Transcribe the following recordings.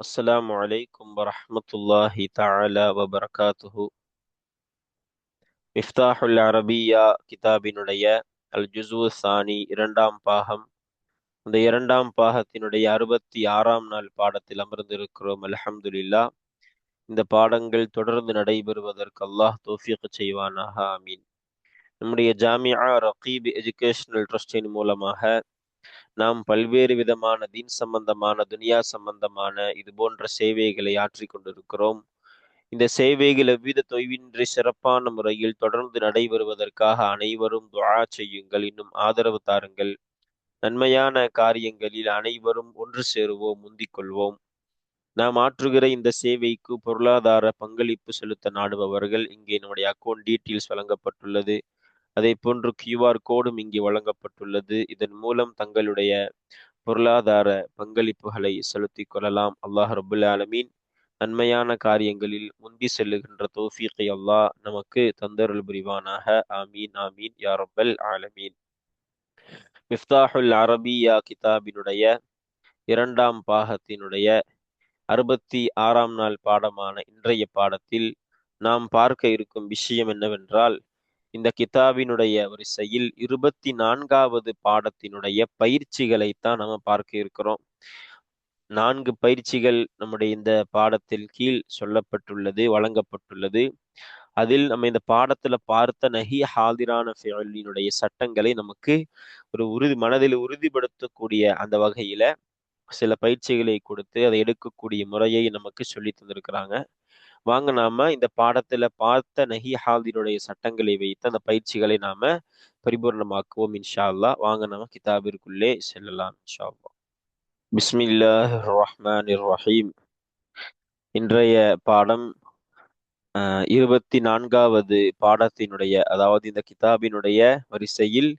السلام عليكم ورحمة الله تعالى وبركاته மிஃப்தாஹுல் அரபியா கிதாபினுடைய அல் ஜுசு சானி இரண்டாம் பாகம் அந்த இரண்டாம் பாகத்தினுடைய அறுபத்தி ஆறாம் நாள் பாடத்தில் அமர்ந்திருக்கிறோம் அல்ஹம்துலில்லா இந்த பாடங்கள் தொடர்ந்து நடைபெறுவதற்கு அல்லாஹ் தோஃபிக் செய்வானாக ஆமீன் நம்முடைய ஜாமியா ரகீப் எஜுகேஷனல் ட்ரஸ்டின் மூலமாக நாம் பல்வேறு விதமான தீன் சம்பந்தமான துனியா சம்பந்தமான இது போன்ற சேவைகளை ஆற்றி கொண்டிருக்கிறோம். இந்த சேவைகள் எவ்வித தொய்வின்றி சிறப்பான முறையில் தொடர்ந்து நடைபெறுவதற்காக அனைவரும் துஆ செய்யுங்கள் இன்னும் ஆதரவு தாருங்கள். நன்மையான காரியங்களில் அனைவரும் ஒன்று சேருவோம் முந்திக் கொள்வோம். நாம் ஆற்றுகிற இந்த சேவைக்கு பொருளாதார பங்களிப்பு செலுத்த நாடுபவர்கள் இங்கே நம்முடைய அக்கௌண்ட் டீட்டெயில்ஸ் வழங்கப்பட்டுள்ளது. அதே போன்று கியூஆர் கோடும் இங்கே வழங்கப்பட்டுள்ளது. இதன் மூலம் தங்களுடைய பொருளாதார பங்களிப்புகளை செலுத்திக் கொள்ளலாம். அல்லாஹ் ரபுல் ஆலமீன் நன்மையான காரியங்களில் முந்தி செல்லுகின்ற தோஃபீக்கை அல்லாஹ் நமக்கு தந்தருள் புரிவானாக. ஆமீன் ஆமீன். யா ரப்பல் ஆலமீன். மிஃப்தாஹுல் அரபியா கிதாபினுடைய இரண்டாம் பாகத்தினுடைய அறுபத்தி ஆறாம் நாள் பாடமான இன்றைய பாடத்தில் நாம் பார்க்க இருக்கும் விஷயம் என்னவென்றால் இந்த கிதாபினுடைய வரிசையில் இருபத்தி நான்காவது பாடத்தினுடைய பயிற்சிகளை தான் நம்ம பார்க்க இருக்கிறோம். நான்கு பயிற்சிகள் நம்முடைய இந்த பாடத்தில் கீழ் சொல்லப்பட்டுள்ளது வழங்கப்பட்டுள்ளது. அதில் நம்ம இந்த பாடத்துல பார்த்த நஹி ஹாதிரான ஃபெயலினுடைய சட்டங்களை நமக்கு ஒரு உறுதி மனதில் உறுதிப்படுத்தக்கூடிய அந்த வகையில சில பயிற்சிகளை கொடுத்து அதை எடுக்கக்கூடிய முறையை நமக்கு சொல்லி தந்திருக்கிறாங்க. வாங்க நாம இந்த பாடத்துல பார்த்த நஹி ஹாதிருடைய சட்டங்களை வைத்து அந்த பயிற்சிகளை நாம பரிபூர்ணமாக்குவோம் இன்ஷா அல்லா வாங்க நாம கிதாபிற்குள்ளே செல்லலாம் இன்ஷா அல்லா பிஸ்மில்லாஹ் ரஹ்மான் ரஹீம் இன்றைய பாடம் இருபத்தி நான்காவது பாடத்தினுடைய அதாவது இந்த கிதாபினுடைய வரிசையில்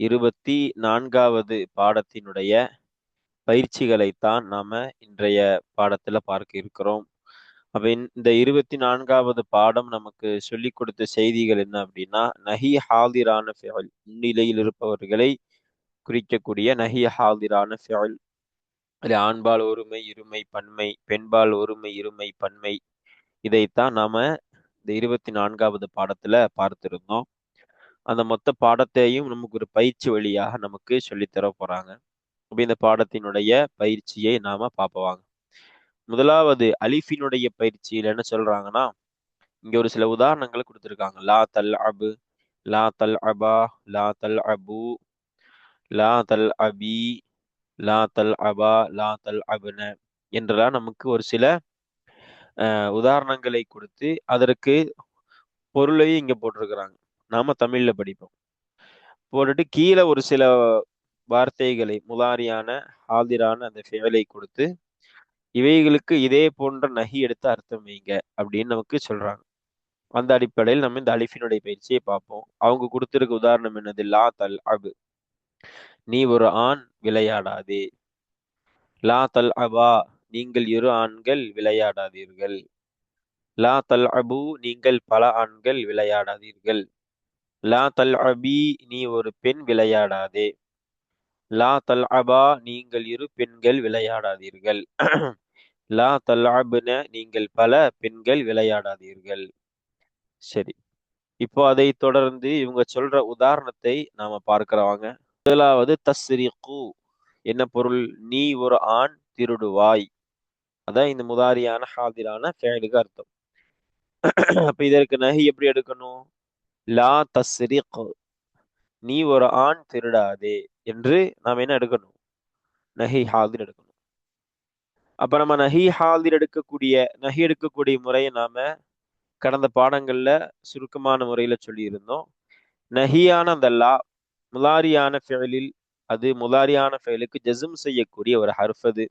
இருபத்தி நான்காவது பாடத்தினுடைய பயிற்சிகளைத்தான் நாம இன்றைய பாடத்துல பார்க்க இருக்கிறோம். அப்ப இந்த இருபத்தி நான்காவது பாடம் நமக்கு சொல்லி கொடுத்த செய்திகள் என்ன அப்படின்னா நஹி ஹாதிரான ஃபெயல் முன்னிலையில் இருப்பவர்களை குறிக்கக்கூடிய நஹி ஹாதிரான ஃபெயல் அது ஆண்பால் ஒருமை இருமை பன்மை பெண்பால் ஒருமை இருமை பன்மை. இதைத்தான் நாம இந்த இருபத்தி நான்காவது பாடத்துல பார்த்திருந்தோம். அந்த மொத்த பாடத்தையும் நமக்கு ஒரு பயிற்சி வழியாக நமக்கு சொல்லித்தர போறாங்க. அப்படி இந்த பாடத்தினுடைய பயிற்சியை நாம பார்ப்பவாங்க முதலாவது அலிஃபினுடைய பயிற்சியில் என்ன சொல்றாங்கன்னா இங்க ஒரு சில உதாரணங்களை கொடுத்துருக்காங்க. லா தல் அபு லா தல் அபா லா தல் அபு லா தல் அபி லா தல் அபா லா தல் அபுன என்றெல்லாம் நமக்கு ஒரு சில உதாரணங்களை கொடுத்து அதற்கு பொருளையும் இங்க போட்டிருக்கிறாங்க. நாம தமிழ்ல படிப்போம். போட்டுட்டு கீழே ஒரு சில வார்த்தைகளை முலாரியான ஆதிரான அந்த ஃபேலை கொடுத்து இவைகளுக்கு இதே போன்ற நகி எடுத்து அர்த்தம் வைங்க அப்படின்னு நமக்கு சொல்றாங்க. அந்த அடிப்படையில் நம்ம இந்த அலிஃபினுடைய பயிற்சியை பார்ப்போம். அவங்க கொடுத்துருக்க உதாரணம் என்னது? லா தல் அபு. நீ ஒரு ஆண் விளையாடாதே. லா தல் அபா நீங்கள் இரு ஆண்கள் விளையாடாதீர்கள். லா தல் அபு நீங்கள் பல ஆண்கள் விளையாடாதீர்கள். லா தல் அபி நீ ஒரு பெண் விளையாடாதே. லா தல் அபா நீங்கள் இரு பெண்கள் விளையாடாதீர்கள். லா தல்லாபுன நீங்கள் பல பெண்கள் விளையாடாதீர்கள். சரி. இப்போ அதை தொடர்ந்து இவங்க சொல்ற உதாரணத்தை நாம பார்க்கிறவாங்க முதலாவது தஸ்ரிகு. என்ன பொருள்? நீ ஒரு ஆண் திருடுவாய். அதான் இந்த முதாரியான ஹாதிரான ஃபேலுக்கு அர்த்தம். அப்ப இதற்கு நகை எப்படி எடுக்கணும்? லா தஸ்ரிக். நீ ஒரு ஆண் திருடாதே என்று நாம் என்ன எடுக்கணும்? நகை ஹாதிர் எடுக்கணும். அப்ப நம்ம நஹி ஹாலில் எடுக்கக்கூடிய நஹி எடுக்கக்கூடிய முறையை நாம கடந்த பாடங்கள்ல சுருக்கமான முறையில சொல்லியிருந்தோம். நஹியான அந்த லா முலாரியான ஃபெயலில் அது முலாரியான ஃபெயலுக்கு ஜஸ்ம் செய்யக்கூடிய ஒரு ஹர்ஃப் அது.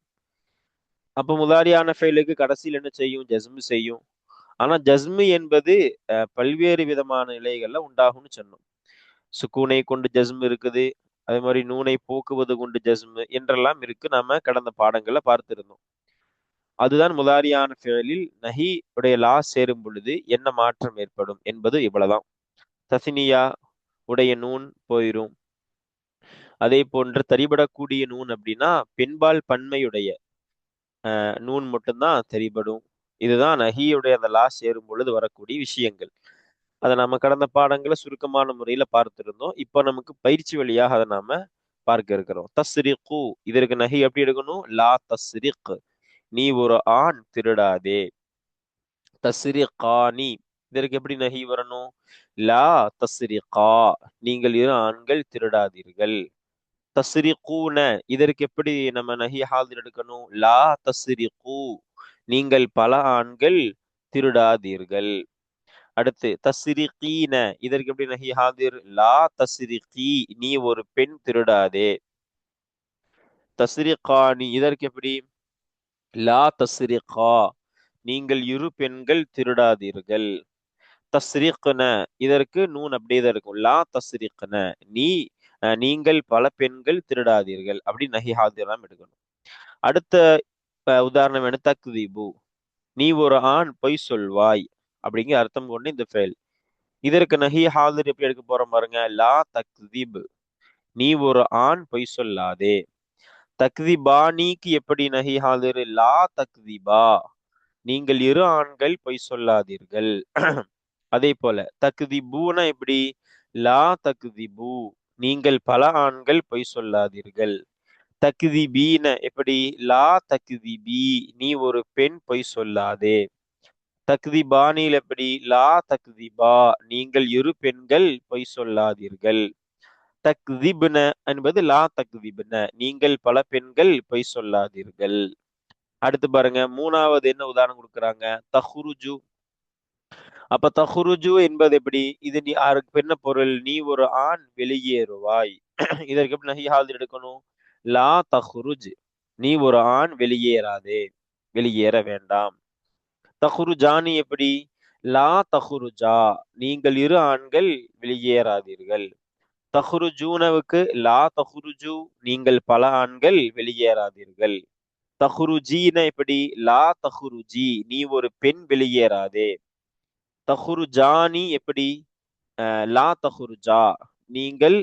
அப்ப முலாரியான ஃபெயலுக்கு கடைசியில் என்ன செய்யும்? ஜஸ்மு செய்யும். ஆனா ஜஸ்மு என்பது பல்வேறு விதமான நிலைகள்ல உண்டாகும்னு சொன்னோம். சுக்கூனை கொண்டு ஜஸ்மு இருக்குது அதே மாதிரி நூனை போக்குவது கொண்டு ஜஸ்மு என்றெல்லாம் இருக்கு. நாம கடந்த பாடங்கள்ல பார்த்திருந்தோம். அதுதான் முதாரியான செயலில் நஹி உடைய லா சேரும் பொழுது என்ன மாற்றம் ஏற்படும் என்பது இவ்வளவுதான். தசினியா உடைய நூன் போயிரும். அதே போன்று தரிபடக்கூடிய நூன் அப்படின்னா பெண்பால் பன்மையுடைய அஹ், நூன் மட்டும்தான் தெரிபடும். இதுதான் நஹியுடைய அந்த லா சேரும் பொழுது வரக்கூடிய விஷயங்கள். அதை நம்ம கடந்த பாடங்களை சுருக்கமான முறையில பார்த்திருந்தோம். இப்போ நமக்கு பயிற்சி வழியாக அதை நாம பார்க்க இருக்கிறோம். தஸ்ரிக்கு இதற்கு நகை எப்படி எடுக்கணும்? லா தஸ்ரிக். நீ ஒரு ஆண் திருடாதே. தஸ்ரிகானி. இதற்கு எப்படி நஹி வரணும்? லா தஸ்ரிகா. நீங்கள் இரு ஆண்கள் திருடாதீர்கள். தஸ்ரிகூன. இதற்கு எப்படி நம்ம நஹி ஹாதிர் எடுக்கணும்? லா தஸ்ரிகு. நீங்கள் பல ஆண்கள் திருடாதீர்கள். அடுத்து தஸ்ரிகீன இதற்கு எப்படி நஹி ஹாதிர்? லா தஸ்ரிகி நீ ஒரு பெண் திருடாதே. தஸ்ரிகானி இதற்கு எப்படி? லா தஸ்ரிகா நீங்கள் இரு பெண்கள் திருடாதீர்கள். தஸ்ரிக்ன இதற்கு நூன் அப்படியே தான் இருக்கும். லா தஸ்ரிக்ன நீ அஹ், நீங்கள் பல பெண்கள் திருடாதீர்கள் அப்படி நஹி ஹாதிராம் எடுக்கணும். அடுத்த உதாரணம் என்ன? தக்தீபு நீ ஒரு ஆண் பொய் சொல்வாய். அப்படிங்கிற அர்த்தம் கொண்டு இந்த ஃபெயில் இதற்கு நஹி ஹாதிர் எப்படி எடுக்க போறோம் பாருங்க. லா தக்தீப். நீ ஒரு ஆண் பொய் சொல்லாதே. தக்திபானிக்கு எப்படி நஹி ஹாதிர்? லா தக்திபா. நீங்கள் இரு ஆண்கள் பொய் சொல்லாதீர்கள். அதே போல தக்திபூனா எப்படி? லா தக்திபு. நீங்கள் பல ஆண்கள் பொய் சொல்லாதீர்கள். தக்திபீன எப்படி? லா தக்திபி. நீ ஒரு பெண் பொய் சொல்லாதே. தக்திபானில் எப்படி லா தக்திபா நீங்கள் இரு பெண்கள் பொய் சொல்லாதீர்கள். தக்திப்ன என்பது லா தக்திப்ன நீங்கள் பல பெண்கள் பொய் சொல்லாதீர்கள். அடுத்து பாருங்க மூணாவது என்ன உதாரணம் கொடுக்குறாங்க? தஹுருஜு. அப்ப தஹுருஜு என்பது எப்படி? இது நீ யாருக்கு என்ன பொருள்? நீ ஒரு ஆண் வெளியேறுவாய். இதற்கு எப்படி நஹி எடுக்கணும்? லா தஹுருஜ். நீ ஒரு ஆண் வெளியேறாதே வெளியேற வேண்டாம். தஹுருஜானி எப்படி? லா தஹுருஜா நீங்கள் இரு ஆண்கள் வெளியேறாதீர்கள். தஹுருஜூனவுக்கு லா தஹுருஜு நீங்கள் பல ஆண்கள் வெளியேறாதீர்கள். தஹுருஜீன எப்படி? லா தஹுருஜி நீ ஒரு பெண் வெளியேறாதே. தஹுருஜானி எப்படி? அஹ், லா தஹுருஜா நீங்கள்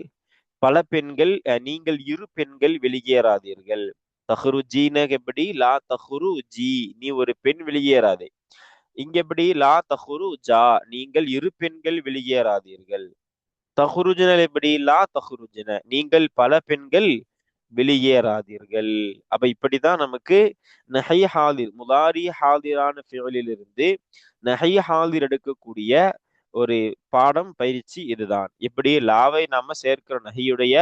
பல பெண்கள் அஹ், நீங்கள் இரு பெண்கள் வெளியேறாதீர்கள். தஹுருஜீன எப்படி? லா தஹ்ரு ஜி நீ ஒரு பெண் வெளியேறாதே. இங்க எப்படி? லா தஹ்ரு ஜா நீங்கள் இரு பெண்கள் வெளியேறாதீர்கள். தஹ்ருஜினல் எப்படி? லா தஹ்ருஜின. நீங்கள் பல பெண்கள் வெளியேறாதீர்கள். அப்ப இப்படிதான் நமக்கு நஹை ஹாதிர் முதாரி ஹாதிரான இருந்து நஹை ஹாதிர் எடுக்கக்கூடிய ஒரு பாடம் பயிற்சி இதுதான். இப்படி லாவை நாம சேர்க்கிறோம் நகையுடைய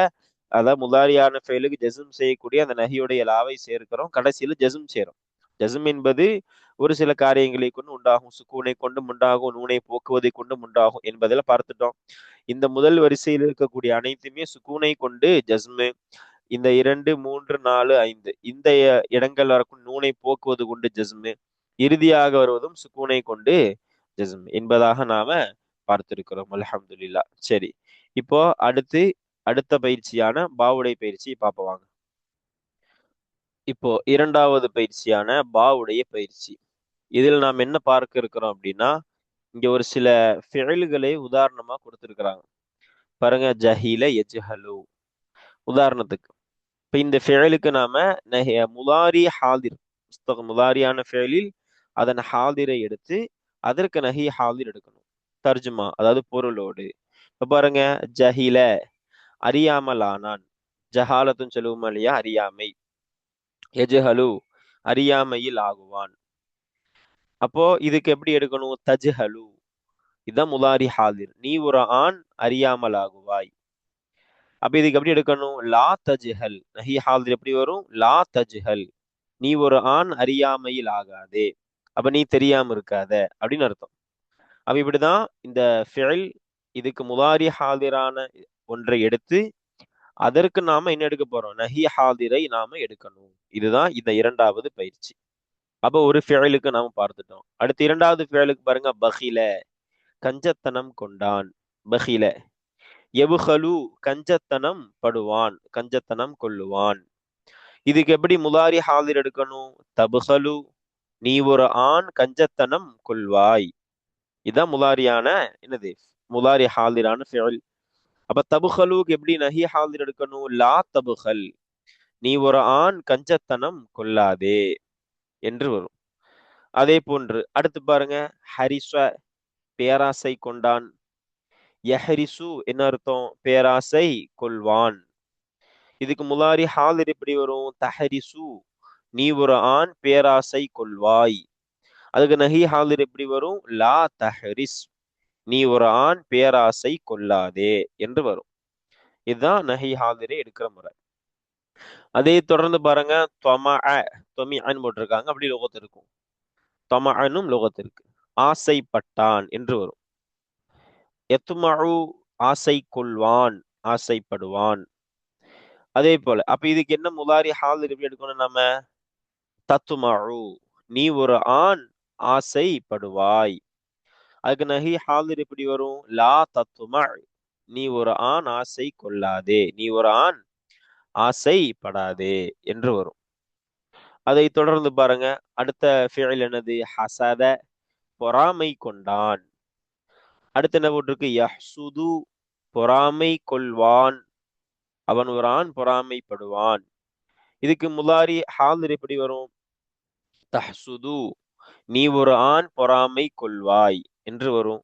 அதான் முதாரியான ஃபெயிலுக்கு ஜெசும் செய்யக்கூடிய அந்த நகையுடைய லாவை சேர்க்கிறோம். கடைசியில ஜெசும் சேரும். ஜெசும் என்பது ஒரு சில காரியங்களை கொண்டு உண்டாகும். சுக்கூனை கொண்டு உண்டாகும். நூனை போக்குவதை கொண்டு உண்டாகும் என்பதில் பார்த்துட்டோம். இந்த முதல் வரிசையில் இருக்கக்கூடிய அனைத்துமே சுக்கூனை கொண்டு ஜஸ்மு இந்த இரண்டு மூன்று நாலு ஐந்து. இந்த இடங்கள் வரக்கும் நூனை போக்குவது கொண்டு ஜஸ்மு இறுதியாக வருவதும் சுக்கூனை கொண்டு ஜஸ்ம் என்பதாக நாம பார்த்திருக்கிறோம். அலஹம்துல்லா சரி. இப்போ அடுத்து அடுத்த பயிற்சியான பாவுடை பயிற்சி பார்ப்பவாங்க இப்போ இரண்டாவது பயிற்சியான பாவுடைய பயிற்சி. இதில் நாம் என்ன பார்க்க இருக்கிறோம் அப்படின்னா இங்க ஒரு சில ஃபெயல்களை உதாரணமா கொடுத்திருக்கிறாங்க. பாருங்க ஜஹீல எஜ்ஹலு உதாரணத்துக்கு இப்ப இந்த ஃபிழலுக்கு நாம நஹிய முதாரி ஹாதிர் புஸ்தக முதாரியான ஃபிழலில் அதன் ஹாதிரை எடுத்து அதற்கு நஹி ஹாதிர் எடுக்கணும். தர்ஜுமா அதாவது பொருளோடு. இப்போ பாருங்க ஜஹில அறியாமலானான். ஜஹாலத்தும் சொல்லுவோம் இல்லையா அறியாமை. எஜ்ஹலு அறியாமையில் ஆகுவான். அப்போ இதுக்கு எப்படி எடுக்கணும்? தஜ்ஹலு. இதான் முதாரி ஹாதிர். நீ ஒரு ஆண் அறியாமல் ஆகுவாய். அப்ப இதுக்கு எப்படி எடுக்கணும்? லா தஜ்ஹல். நஹி ஹாதிர் எப்படி வரும்? லா தஜ்ஹல். நீ ஒரு ஆண் அறியாமையில் ஆகாதே. அப்ப நீ தெரியாம இருக்காத. அப்படின்னு அர்த்தம். அப்ப இப்படிதான் இந்த ஃபிழல் இதுக்கு முதாரி ஹாதிரான ஒன்றை எடுத்து அதற்கு நாம என்ன எடுக்க போறோம்? நஹி ஹாதிரை நாம எடுக்கணும். இதுதான் இந்த இரண்டாவது பயிற்சி. அப்ப ஒரு ஃபேலுக்கு நாம பார்த்துட்டோம். அடுத்து இரண்டாவது ஃபேலுக்கு பாருங்க பஹில கஞ்சத்தனம் கொண்டான். பஹில எபுஹலு கஞ்சத்தனம் படுவான் கஞ்சத்தனம் கொள்ளுவான். இதுக்கு எப்படி முதாரி ஹாதிர் எடுக்கணும்? தபுஹலு நீ ஒரு ஆண் கஞ்சத்தனம் கொள்வாய். இதான் முதாரியான என்னது? முதாரி ஹாதிரான ஃபேல் அப்ப தபுஹலுக்கு எப்படி நஹி ஹாதிர் எடுக்கணும்? லா தபுஹல் நீ ஒரு ஆண் கஞ்சத்தனம் கொள்ளாதே என்று வரும். அதே போன்று அடுத்து பாருங்க. ஹரிஸ்வ பேராசை கொண்டான். யஹரிசு என்ன அர்த்தம்? பேராசை கொள்வான். இதுக்கு முலாரி ஹாலிர் எப்படி வரும்? தஹரிசு. நீ ஒரு ஆண் பேராசை கொள்வாய். அதுக்கு நஹி ஹாலிர் எப்படி வரும்? லா தஹரிஸ். நீ ஒரு ஆண் பேராசை கொள்ளாதே என்று வரும். இதுதான் நஹி ஹாதிரே எடுக்கிற முறை. அதே தொடர்ந்து பாருங்க தொம தொமிஅன்னு போட்டிருக்காங்க. அப்படி லோகத்து இருக்கும். தொமஅனும் லோகத்து இருக்கு. ஆசைப்பட்டான் என்று வரும். எத்துமழு ஆசை கொள்வான் ஆசைப்படுவான். அதே போல அப்ப இதுக்கு என்ன முலாரி ஹால் எப்படி எடுக்கணும் நம்ம தத்துமழு நீ ஒரு ஆண் ஆசைப்படுவாய். அதுக்கு நகி ஹாலிர் எப்படி வரும்? லா தத்துமா நீ ஒரு ஆண் ஆசை கொள்ளாதே. நீ ஒரு ஆண் ஆசைப்படாதே என்று வரும். அதை தொடர்ந்து பாருங்க. அடுத்த ஃபியல் என்னது? ஹசத பொறாமை கொண்டான். அடுத்து என்ன போட்டிருக்கு? யஹ்சுது பொறாமை கொள்வான். அவன் ஒரு ஆண் பொறாமைப்படுவான். இதுக்கு முலாரி ஹாலிர் எப்படி வரும்? தஹ்சுது நீ ஒரு ஆண் பொறாமை கொள்வாய். என்று வரும்.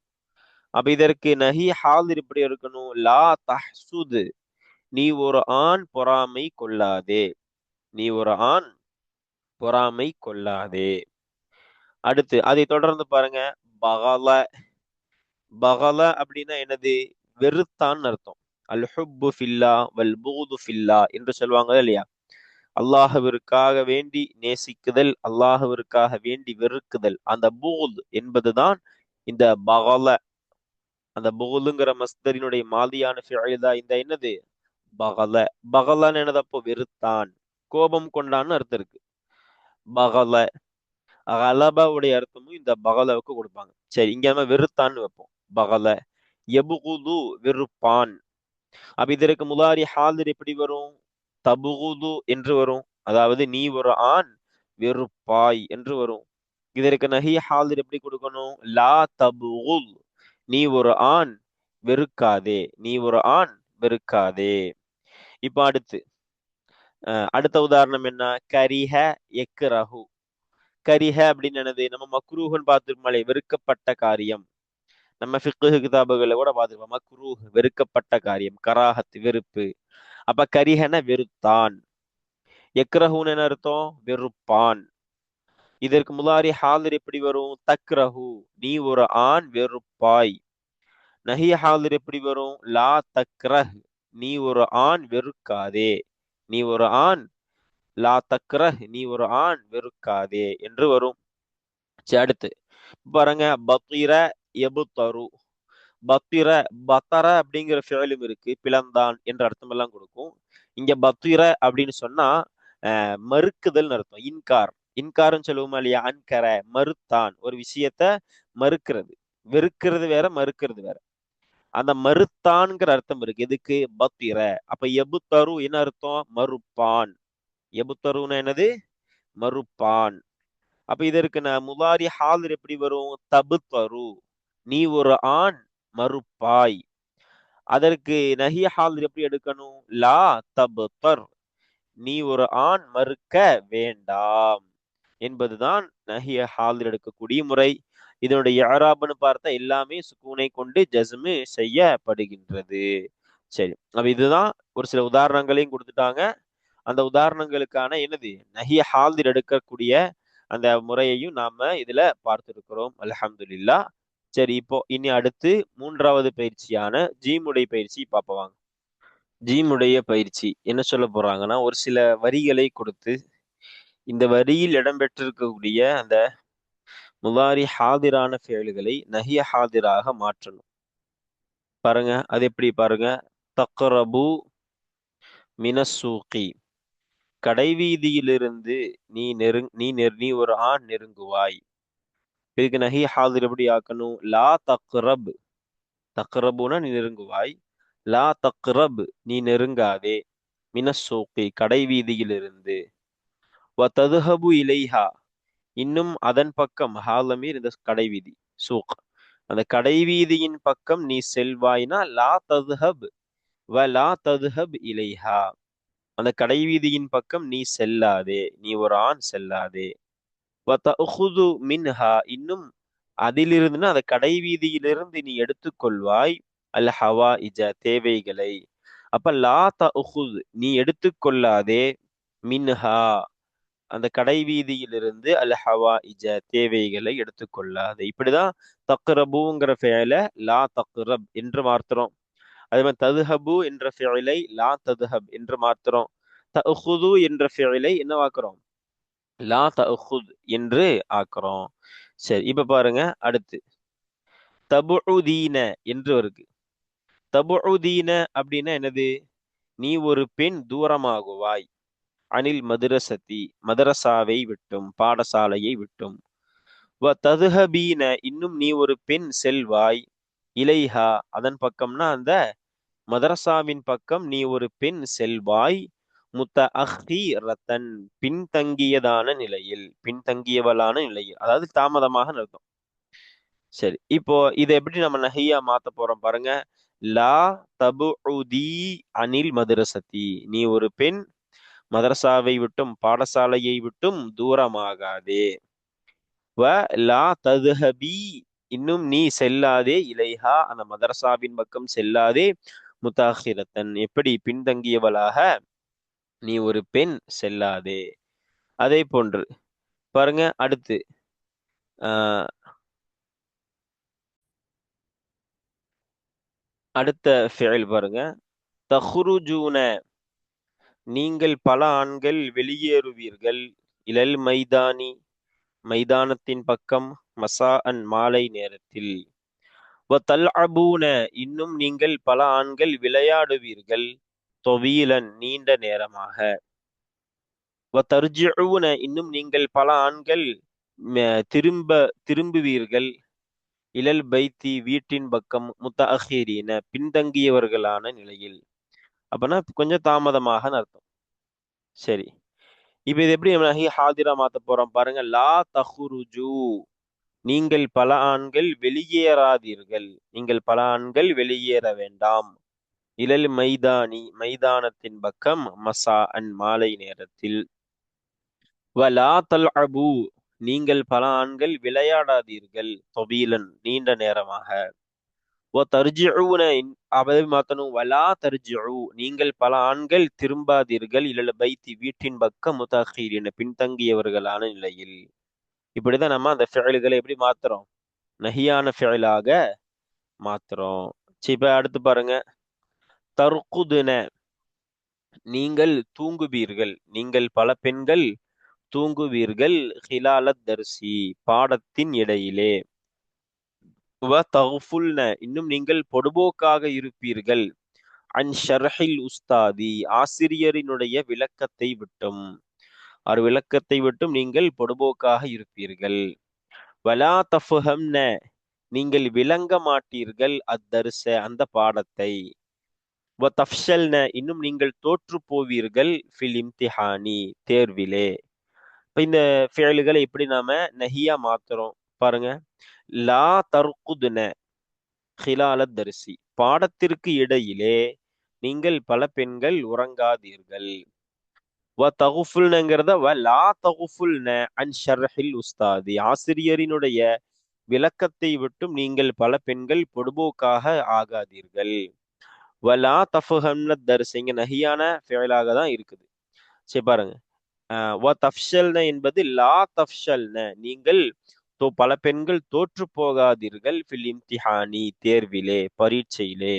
அப்ப இதற்கு நஹி ஹாலிர் இப்படி இருக்கணும். லா தஹ்சுது. நீ ஒரு ஆண் பொறாமை கொள்ளாதே. நீ ஒரு ஆண் பொறாமை கொள்ளாதே. அடுத்து அதை தொடர்ந்து பாருங்க. பகல. பகல அப்படின்னா என்னது? வெறுத்தான் அர்த்தம். அல் ஹுப்பு ஃபில்லா வல் பூது ஃபில்லா என்று சொல்லுவாங்க இல்லையா? அல்லாஹவிற்காக வேண்டி நேசிக்குதல் அல்லாஹவிற்காக வேண்டி வெறுக்குதல். அந்த பூத் என்பதுதான் இந்த பகல அந்த புகுலுங்கிற மஸ்தரினுடைய மாதியான ஃபிழிதா இந்த என்னது? பகல. பகலன்னு என்னதப்போ? வெறுத்தான். கோபம் கொண்டான்னு அர்த்தம் இருக்கு. பகல. அலபாவுடைய அர்த்தமும் இந்த பகலவுக்கு கொடுப்பாங்க. சரி இங்க நம்ம வெறுத்தான்னு வைப்போம். பகல. எபுகுது வெறுப்பான். அப்ப இதற்கு முலாரி ஹாலிர் எப்படி வரும்? தபுகுது என்று வரும். அதாவது நீ ஒரு ஆண் வெறுப்பாய் என்று வரும். இதற்கு நஹி ஹாலிர் எப்படி கொடுக்கணும்? லா தபுல் நீ ஒரு ஆண் வெறுக்காதே. நீ ஒரு ஆண் வெறுக்காதே. இப்ப அடுத்து. அடுத்த உதாரணம் என்ன? கரிஹ எக்ரஹு. கரிஹ அப்படின்னு என்னது? நம்ம மக்ரூஹன் பார்த்துருப்போம் வெறுக்கப்பட்ட காரியம். நம்ம ஃபிக்கு கிதாபுகளை கூட பார்த்துருப்போம். மக்ரூஹ் வெறுக்கப்பட்ட காரியம். கராஹத் வெறுப்பு. அப்ப கரிஹன வெறுத்தான். எக்ரஹூன் என்ன அர்த்தம்? வெறுப்பான். இதற்கு முலாரி ஹாலிர் எப்படி வரும்? தக்ரஹு. நீ ஒரு ஆண் வெறுப்பாய். நஹி ஹாலிர் எப்படி வரும்? லா தக்ரஹ். நீ ஒரு ஆண் வெறுக்காதே. நீ ஒரு ஆண் லா தக்ரஹ். நீ ஒரு ஆண் வெறுக்காதே என்று வரும். அடுத்து. பாருங்க பத்திர எபுத்தரு. பத்திர பத்தர அப்படிங்கிற ஃபியலும் இருக்கு. பிளந்தான் என்ற அர்த்தம் எல்லாம் கொடுக்கும். இங்க பத்திர அப்படின்னு சொன்னா மறுக்குதல் அர்த்தம். இன்கார். இன்காரம் சொல்லுவோமா இல்லையா? அன்கர மறுத்தான். ஒரு விஷயத்த மறுக்கிறது. வெறுக்கிறது வேற மறுக்கிறது வேற. அந்த மறுத்தான்ங்கிற அர்த்தம் இருக்கு. எதுக்கு? பத்திர. அப்ப எபுத்தரு என்ன அர்த்தம்? மறுப்பான். எபுத்தருன்னு என்னது? மறுப்பான். அப்ப இதற்கு நான் முதாரி ஹாலர் எப்படி வரும்? தபுத்தரு. நீ ஒரு ஆண் மறுப்பாய். அதற்கு நஹி ஹாலர் எப்படி எடுக்கணும்? லா தபுத்தர். நீ ஒரு ஆண் மறுக்க வேண்டாம். என்பதுதான் நஹிய ஹாலில் எடுக்கக்கூடிய முறை. இதனுடைய யாராபுன்னு பார்த்தா எல்லாமே சுக்கூனை கொண்டு ஜஸ்மு செய்யப்படுகின்றது. சரி அப்ப இதுதான் ஒரு சில உதாரணங்களையும் கொடுத்துட்டாங்க. அந்த உதாரணங்களுக்கான என்னது? நஹிய ஹாலிர் எடுக்கக்கூடிய அந்த முறையையும் நாம இதுல பார்த்திருக்கிறோம். அலஹம்துல்லா சரி இப்போ இனி அடுத்து மூன்றாவது பயிற்சியான ஜீமுடைய பயிற்சி பார்ப்பவாங்க ஜீமுடைய பயிற்சி. என்ன சொல்ல போறாங்கன்னா ஒரு சில வரிகளை கொடுத்து இந்த வரியில் இடம்பெற்றிருக்கக்கூடிய அந்த முதாரி ஹாதிரான செயல்களை நஹிய ஹாதிராக மாற்றணும். பாருங்க அது எப்படி பாருங்க? தக்ரபு மினசூக்கி கடைவீதியிலிருந்து நீ நெருங் நீ நெரு நீ ஒரு ஆண் நெருங்குவாய். இதுக்கு நஹி ஹாதிர் எப்படி ஆக்கணும்? லா தக்ரப். தக்ரபுனா நீ நெருங்குவாய். லா தக்ரப் நீ நெருங்காதே. மினசூக்கி கடைவீதியிலிருந்து. வ ததுஹபு இலைஹா இன்னும் அதன் பக்கம் ஹாலமீர் இந்த கடைவீதி சூக். அந்த கடைவீதியின் பக்கம் நீ செல்வாய்னா லா ததுஹப் வ லா ததுஹப் இலைஹா. அந்த கடைவீதியின் பக்கம் நீ செல்லாதே நீ ஒரு ஆண் செல்லாதே. வத்தஉஹுது மின்ஹா. இன்னும் அதிலிருந்துன்னா அந்த கடை வீதியிலிருந்து நீ எடுத்துக்கொள்வாய் அல் ஹவா இஜ தேவைகளை. அப்ப லா தஉஹுத் நீ எடுத்துக்கொள்ளாதே மின்ஹா. அந்த கடை வீதியிலிருந்து அல் ஹவா இஜ தேவைகளை எடுத்துக்கொள்ளாது. இப்படிதான் தக்ரபுங்கிற ஃபேல லா தக்ரப் என்று மாத்துறோம். அதே மாதிரி ததுஹபு என்ற ஃபேலை லா ததுஹப் என்று மாத்துறோம். தஹுது என்ற ஃபேலை என்னவாக்குறோம் லா தஹுத் என்று ஆக்குறோம். சரி இப்ப பாருங்க அடுத்து. தபுதீன என்று இருக்கு. தபுதீன அப்படின்னா என்னது? நீ ஒரு பெண் தூரமாகுவாய். அனில் மதுரசதி மதரசாவை விட்டும் பாடசாலையை விட்டும். வ ததுஹபீன இன்னும் நீ ஒரு பெண் செல்வாய் இலைஹா. அதன் பக்கம்னா அந்த மதரசாவின் பக்கம் நீ ஒரு பெண் செல்வாய் முத்த அஹ்தி ரத்தன் பின்தங்கியதான நிலையில் பின்தங்கியவளான நிலையில். அதாவது தாமதமாக நிறுத்தம் சரி இப்போ இதை எப்படி நம்ம நகையா மாத்த போறோம் பாருங்க. லா தபு அனில் மதுரசதி. நீ ஒரு பெண் மதரசாவை விட்டும் பாடசாலையை விட்டும் தூரமாகாதே. வ லா ததுஹபி இன்னும் நீ செல்லாதே இலைஹா அந்த மதரசாவின் பக்கம் செல்லாதே முத்தாஹிரத்தன் எப்படி பின்தங்கியவளாக நீ ஒரு பெண் செல்லாதே. அதே போன்று பாருங்க அடுத்து. ஆஹ் அடுத்த ஃபெயில் பாருங்க. தஹுருஜூன நீங்கள் பல ஆண்கள் வெளியேறுவீர்கள். இலல் மைதானி மைதானத்தின் பக்கம் மசா அன் மாலை நேரத்தில். தல்அபூன இன்னும் நீங்கள் பல ஆண்கள் விளையாடுவீர்கள். தொவீலன் நீண்ட நேரமாக. தர்ஜிஊன இன்னும் நீங்கள் பல ஆண்கள் திரும்ப திரும்புவீர்கள். இலல் பைத்தி வீட்டின் பக்கம் முத்த அஹீரீன பின்தங்கியவர்களான நிலையில். அப்படின்னா கொஞ்சம் தாமதமாக அர்த்தம். சரி. இப்ப இது எப்படி நம்ம ஹாதிரா மாத்த போறோம்? பாருங்க லா தஹுருஜு. நீங்கள் பல ஆண்கள் வெளியேறாதீர்கள். நீங்கள் பல ஆண்கள் வெளியேற வேண்டாம். இழல் மைதானி மைதானத்தின் பக்கம் மசா அன் மாலை நேரத்தில். வலா தல் அபு நீங்கள் பல ஆண்கள் விளையாடாதீர்கள். தொபீலன் நீண்ட நேரமாக. ஓ தர்ஜிஊன அதை மாத்தணும் வலா தர்ஜிஊ நீங்கள் பல ஆண்கள் திரும்பாதீர்கள். இல்ல பைத்தி வீட்டின் பக்கம் முதாஹீரின பின்தங்கியவர்களான நிலையில். இப்படிதான் நம்ம அந்த ஃபெயல்களை எப்படி மாத்துறோம்? நஹியான ஃபெயலாக மாத்துறோம். சரி இப்ப அடுத்து பாருங்க. தர்குதுன நீங்கள் தூங்குவீர்கள். நீங்கள் பல பெண்கள் தூங்குவீர்கள். ஹிலாலத் தர்சி பாடத்தின் இடையிலே. தகுஃபுல்ன இன்னும் நீங்கள் பொடுபோக்காக இருப்பீர்கள். அன் ஷர்ஹில் உஸ்தாதி ஆசிரியரினுடைய விளக்கத்தை விட்டும். அவர் விளக்கத்தை விட்டும் நீங்கள் பொடுபோக்காக இருப்பீர்கள். வலா தஃபுஹம்ன நீங்கள் விளங்க மாட்டீர்கள் அத்தரிச அந்த பாடத்தை. தஃப்ஷல்ன இன்னும் நீங்கள் தோற்று போவீர்கள் ஃபில் இம்திஹானி தேர்விலே. இப்போ இந்த ஃபேலுகளை எப்படி நாம நஹியா மாத்துறோம்? பாருங்க. லா தர்குதுன தரிசி. பாடத்திற்கு இடையிலே நீங்கள் பல பெண்கள் உறங்காதீர்கள். வ தகுஃபுல்னங்கிறத வ லா தகுஃபுல்ன அன் ஷர்ஹில் உஸ்தாதி. ஆசிரியரினுடைய விளக்கத்தை விட்டும் நீங்கள் பல பெண்கள் பொடுபோக்காக ஆகாதீர்கள். வ லா தஃபுஹம்ன தரிசிங்க இங்க நஹியான ஃபேலாக தான் இருக்குது. சரி பாருங்க. வ தஃப்ஷல்ன என்பது லா தஃப்ஷல்ன. நீங்கள் தோ பல பெண்கள் தோற்று போகாதீர்கள். ஃபிலிம் இம்திஹானி தேர்விலே பரீட்சையிலே.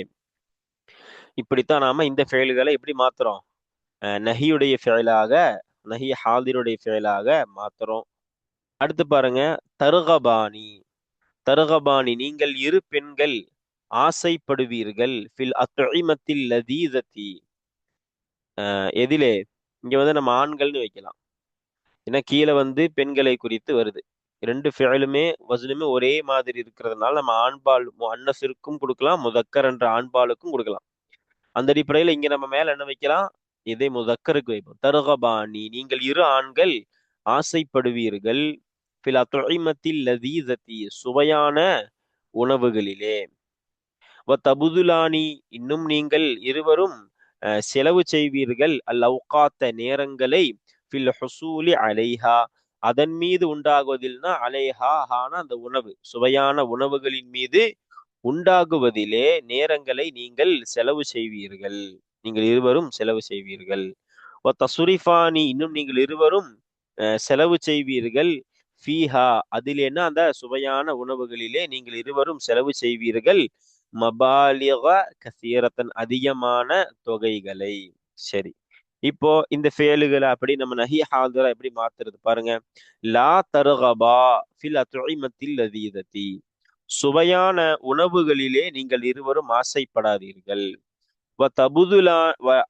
இப்படித்தான் நாம இந்த ஃபெயல்களை எப்படி மாத்துறோம்? நஹியுடைய ஃபெயலாக நஹி ஹாதிருடைய ஃபெயலாக மாத்துறோம். அடுத்து பாருங்க தருகபாணி தருகபாணி நீங்கள் இரு பெண்கள் ஆசைப்படுவீர்கள். ஃபில் அத்தொழிமத்தில் லதீதத்தி எதிலே இங்க வந்து நம்ம ஆண்கள்னு வைக்கலாம். ஏன்னா கீழே வந்து பெண்களை குறித்து வருது. ரெண்டு ஃபெயலுமே வசனுமே ஒரே மாதிரி இருக்கிறதுனால நம்ம ஆண்பால் அன்னசிற்கும் கொடுக்கலாம் முதக்கர் என்ற ஆண்பாலுக்கும் கொடுக்கலாம். அந்த அடிப்படையில் இங்க நம்ம மேல என்ன வைக்கலாம்? இதை முதக்கருக்கு வைப்போம். தருகபாணி நீங்கள் இரு ஆண்கள் ஆசைப்படுவீர்கள். பில் அத்துஇமத்தில் லதீதத்தி சுவையான உணவுகளிலே. தபுதுலானி இன்னும் நீங்கள் இருவரும் செலவு செய்வீர்கள். அல் அவுகாத்த நேரங்களை ஃபில் ஹசூலி அலைஹா. அதன் மீது உண்டாகுவதில்னா அலைஹா ஹான அந்த உணவு. சுவையான உணவுகளின் மீது உண்டாகுவதிலே நேரங்களை நீங்கள் செலவு செய்வீர்கள். நீங்கள் இருவரும் செலவு செய்வீர்கள். தசுரிஃபானி இன்னும் நீங்கள் இருவரும் செலவு செய்வீர்கள். ஃபீஹா அதிலேனா அந்த சுவையான உணவுகளிலே நீங்கள் இருவரும் செலவு செய்வீர்கள். மபாலிக கசீரத்தன் அதிகமான தொகைகளை. சரி. இப்போ இந்த ஃபேலுகளை அப்படி நம்ம நஹி ஹாதரா எப்படி மாத்துறது பாருங்க. லா தருகபா ஃபில் அத்துஇமத்தில் அதீதத்தி சுவையான உணவுகளிலே நீங்கள் இருவரும் ஆசைப்படாதீர்கள். தபுதுலா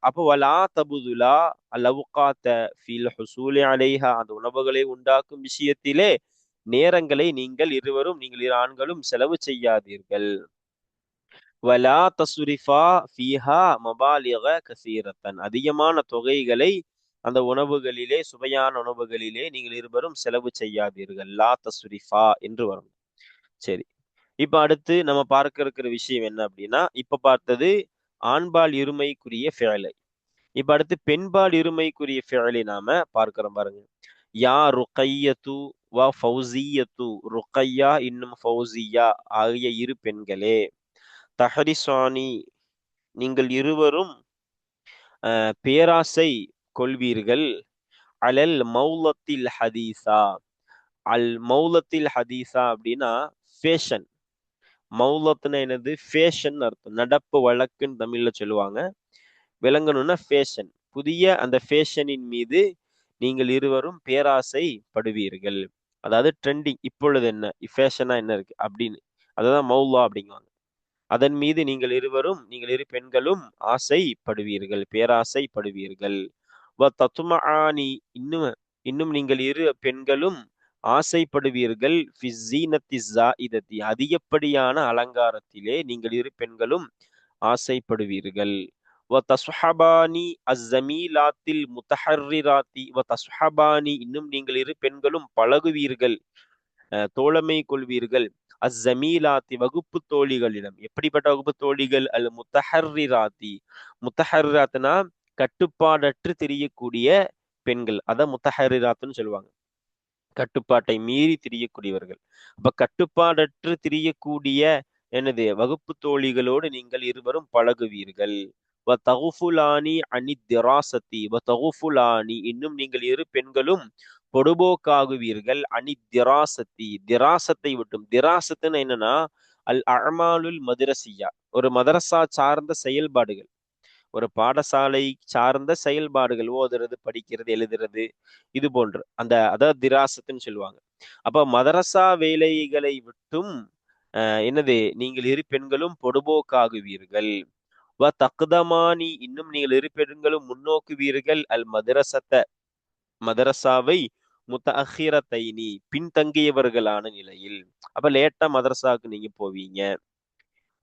அப்போ வலா தபுதுலா அல்லவுகாத்த ஃபீல் ஹசூலே அலைஹா. அந்த உணவுகளை உண்டாக்கும் விஷயத்திலே நேரங்களை நீங்கள் இருவரும் நீங்கள் இரு ஆண்களும் செலவு செய்யாதீர்கள். வலா தசுரிஃபா ஃபீஹா மபாலிக கசீரத்தன் அதிகமான தொகைகளை அந்த உணவுகளிலே சுவையான உணவுகளிலே நீங்கள் இருவரும் செலவு செய்யாதீர்கள். லா தசுரிஃபா என்று வரும். சரி. இப்ப அடுத்து நம்ம பார்க்க இருக்கிற விஷயம் என்ன அப்படின்னா இப்ப பார்த்தது ஆண்பால் இருமைக்குரிய ஃபேலை இப்ப அடுத்து பெண்பால் இருமைக்குரிய ஃபேலை நாம பார்க்கிறோம் பாருங்க. யா ருக்கையத்து வா ஃபௌசியத்து. ருக்கையா இன்னும் ஃபௌசியா ஆகிய இரு பெண்களே. தஹரிசானி நீங்கள் இருவரும் பேராசை கொள்வீர்கள். அலல் மௌலத்தில் ஹதீசா. அல் மௌலத்தில் ஹதீசா அப்படின்னா ஃபேஷன் மௌலத்துனா என்னது? ஃபேஷன் அர்த்தம். நடப்பு வழக்குன்னு தமிழ்ல சொல்லுவாங்க. விளங்கணும்னா ஃபேஷன் புதிய அந்த ஃபேஷனின் மீது நீங்கள் இருவரும் பேராசை படுவீர்கள். அதாவது ட்ரெண்டிங் இப்பொழுது என்ன? ஃபேஷனா என்ன இருக்கு? அப்படின்னு. அதுதான் மௌலா அப்படிங்குவாங்க. அதன் மீது நீங்கள் இருவரும் நீங்கள் இரு பெண்களும் ஆசைப்படுவீர்கள் பேராசைப்படுவீர்கள். வ தத்துமானி இன்னும் இன்னும் நீங்கள் இரு பெண்களும் ஆசைப்படுவீர்கள். அதிகப்படியான அலங்காரத்திலே நீங்கள் இரு பெண்களும் ஆசைப்படுவீர்கள். வ தஸ்ஹபானி அஸ்ஸமீலாத்தில் முத்தஹர்ரிராத்தி வ தசுஹபானி இன்னும் நீங்கள் இரு பெண்களும் பழகுவீர்கள் தோழமை கொள்வீர்கள். அஸ்ஸமீலாத்தி வகுப்பு தோழிகளிடம். எப்படிப்பட்ட வகுப்பு தோழிகள்? அல் முத்தஹர்ரிராத்தி முத்தஹர்ராத்னா கட்டுப்பாடற்று தெரியக்கூடிய பெண்கள். அதான் முத்தஹரிராத்துன்னு சொல்லுவாங்க. கட்டுப்பாட்டை மீறி திரியக்கூடியவர்கள். அப்ப கட்டுப்பாடற்று திரியக்கூடிய எனது வகுப்பு தோழிகளோடு நீங்கள் இருவரும் பழகுவீர்கள். வ தகுஃபுலானி அனி திராசத்தி வ தகுஃபுலானி இன்னும் நீங்கள் இரு பெண்களும் பொடுபோக்காகுவீர்கள் அனி திராசத்தி. திராசத்தை விட்டும். திராசத்துன்னு என்னன்னா அல் அமாலுல் மதுரசியா. ஒரு மதரசா சார்ந்த செயல்பாடுகள். ஒரு பாடசாலை சார்ந்த செயல்பாடுகள். ஓதுறது படிக்கிறது எழுதுறது இது போன்று. அந்த அதாவது திராசத்துன்னு சொல்லுவாங்க. அப்ப மதரசா வேலைகளை விட்டும் என்னது? நீங்கள் இரு பெண்களும் பொடுபோக்காகுவீர்கள் வ தக்குதமானி இன்னும் நீங்கள் இரு பெண்களும் முன்னோக்குவீர்கள். அல் மதரசத்தை. மதரசாவை முத்தஹிரத்தைனி பின்தங்கியவர்களான நிலையில் அப்ப லேட்டா மதரசாவுக்கு நீங்க போவீங்க.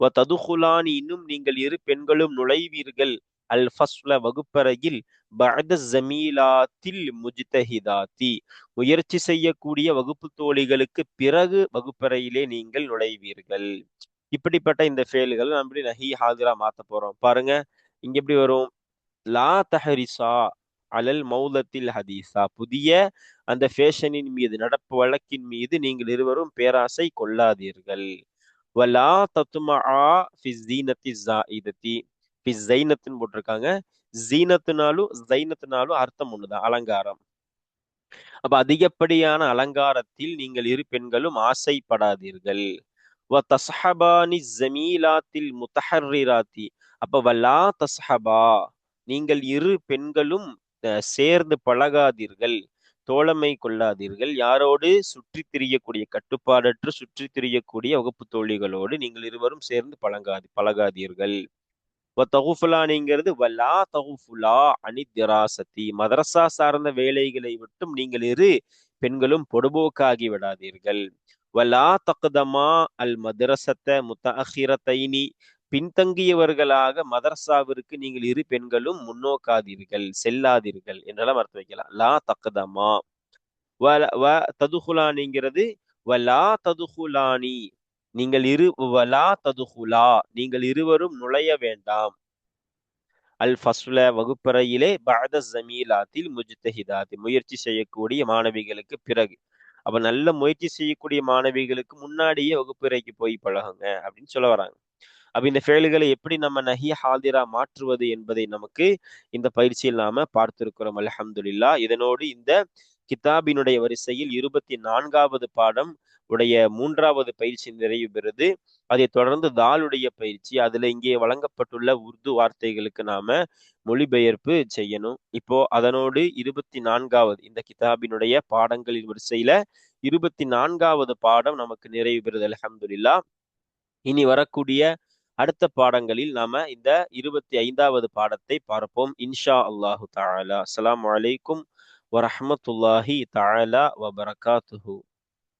வ ததுகுலானி இன்னும் நீங்கள் இரு பெண்களும் நுழைவீர்கள். அல் ஃபஸ்ல வகுப்பறையில் பஅத ஜமீலாத்தில் முஜிதஹிதாத்தி. முயற்சி செய்யக்கூடிய வகுப்பு தோழிகளுக்கு பிறகு வகுப்பறையிலே நீங்கள் நுழைவீர்கள். இப்படிப்பட்ட இந்த ஃபேல்கள் நம்ம எப்படி நஹி ஹாதிரா மாத்த போறோம்? பாருங்க இங்க எப்படி வரும்? லா தஹரிசா அலல் மௌலத்தில் ஹதீஸா. புதிய அந்த ஃபேஷனின் மீது நடப்பு வழக்கின் மீது நீங்கள் இருவரும் பேராசை கொள்ளாதீர்கள். வலா தத்துமா போட்டிருக்காங்க. ஜீனத்துனாலும் ஜைனத்துனாலும் அர்த்தம் ஒண்ணுதான் அலங்காரம். அப்ப அதிகப்படியான அலங்காரத்தில் நீங்கள் இரு பெண்களும் ஆசைப்படாதீர்கள். வ தஸ்ஹபானி ஜமீலாத்தில் முத்தஹர்ராத்தி அப்ப வல்லா தஸ்ஹபா நீங்கள் இரு பெண்களும் சேர்ந்து பழகாதீர்கள். தோழமை கொள்ளாதீர்கள். யாரோடு சுற்றி திரியக்கூடிய கட்டுப்பாடற்று சுற்றி திரியக்கூடிய வகுப்பு தோழிகளோடு நீங்கள் இருவரும் சேர்ந்து பழகாதி பழகாதீர்கள். தகுஃபுலானிங்கிறது வலா தகுஃபுலா அனி திராசத்தி மதரசா சார்ந்த வேலைகளை மட்டும் நீங்கள் இரு பெண்களும் பொடுபோக்காகி விடாதீர்கள். வலா தக்குதமா அல் மதரசத்த முத்தஹிரத்தைனி பின்தங்கியவர்களாக மதரசாவிற்கு நீங்கள் இரு பெண்களும் முன்னோக்காதீர்கள் செல்லாதீர்கள் என்றெல்லாம் அர்த்தம் வைக்கலாம். லா தக்கதமா வ ததுகுலானிங்கிறது வலா ததுகுலானி. நீங்கள் இரு வலா ததுகுலா. நீங்கள் இருவரும் நுழைய வேண்டாம். அல் ஃபஸ்ல வகுப்பறையிலே பகத ஜமீலாத்தில் முஜ்தஹிதாத் முயற்சி செய்யக்கூடிய மாணவிகளுக்கு பிறகு. அப்ப நல்ல முயற்சி செய்யக்கூடிய மாணவிகளுக்கு முன்னாடியே வகுப்பறைக்கு போய் பழகுங்க அப்படின்னு சொல்ல வராங்க. அப்ப இந்த ஃபெயில்களை எப்படி நம்ம நஹி ஹாதிரா மாற்றுவது என்பதை நமக்கு இந்த பயிற்சியில் நாம பார்த்திருக்கிறோம். அலஹம்துல்லா இதனோடு இந்த கிதாபினுடைய வரிசையில் இருபத்தி நான்காவது பாடம் உடைய மூன்றாவது பயிற்சி நிறைவு பெறுது. அதை தொடர்ந்து தாளுடைய பயிற்சி அதுல இங்கே வழங்கப்பட்டுள்ள உருது வார்த்தைகளுக்கு நாம மொழிபெயர்ப்பு செய்யணும். இப்போ அதனோடு இருபத்தி நான்காவது இந்த கிதாபினுடைய பாடங்களின் வரிசையில இருபத்தி நான்காவது பாடம் நமக்கு நிறைவு பெறுது. அலஹம்துல்லா இனி வரக்கூடிய அடுத்த பாடங்களில் நாம இந்த இருபத்தி ஐந்தாவது பாடத்தை பார்ப்போம். இன்ஷா அல்லாஹு தாலா அஸ்லாம் வலைக்கும் வரமத்துல்லாஹி தாலா வபரகாத்துஹூ